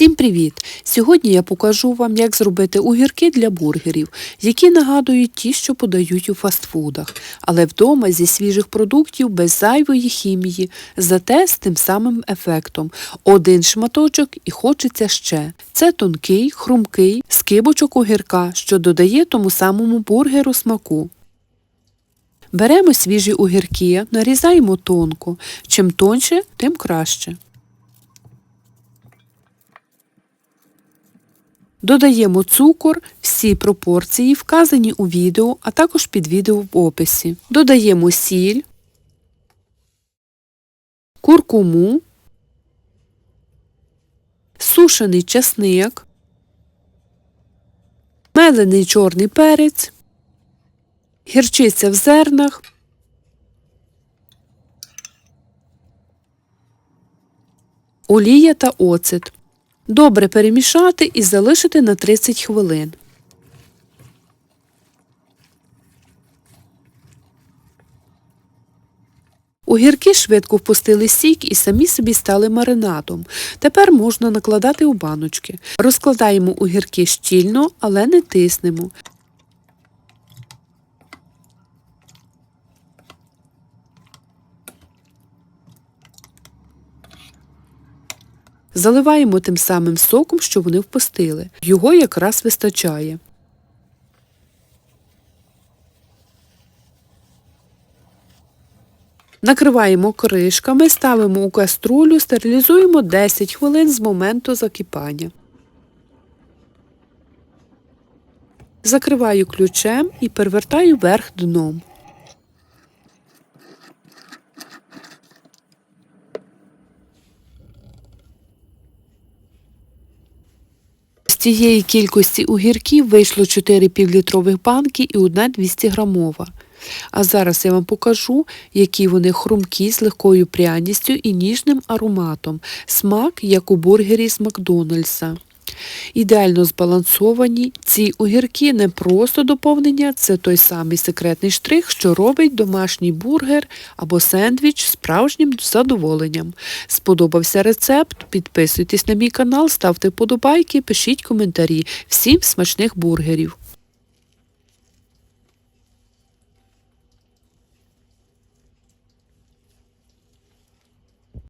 Всім привіт! Сьогодні я покажу вам, як зробити огірки для бургерів, які нагадують ті, що подають у фастфудах, але вдома зі свіжих продуктів без зайвої хімії, зате з тим самим ефектом. Один шматочок і хочеться ще. Це тонкий, хрумкий скибочок огірка, що додає тому самому бургеру смаку. Беремо свіжі огірки, нарізаємо тонко. Чим тонше, тим краще. Додаємо цукор, всі пропорції вказані у відео, а також під відео в описі. Додаємо сіль, куркуму, сушений часник, мелений чорний перець, гірчиця в зернах, олія та оцет. Добре перемішати і залишити на 30 хвилин. Огірки швидко впустили сік і самі собі стали маринадом. Тепер можна накладати у баночки. Розкладаємо огірки щільно, але не тиснемо. Заливаємо тим самим соком, що вони впустили. Його якраз вистачає. Накриваємо кришками, ставимо у каструлю, стерилізуємо 10 хвилин з моменту закипання. Закриваю ключем і перевертаю вверх дном. Цієї кількості огірків вийшло 4 півлітрових банки і одна 200 грамова. А зараз я вам покажу, які вони хрумкі з легкою пряністю і ніжним ароматом. Смак, як у бургері з Макдональдса. Ідеально збалансовані, ці огірки не просто доповнення, це той самий секретний штрих, що робить домашній бургер або сендвіч справжнім задоволенням. Сподобався рецепт? Підписуйтесь на мій канал, ставте вподобайки, пишіть коментарі. Всім смачних бургерів!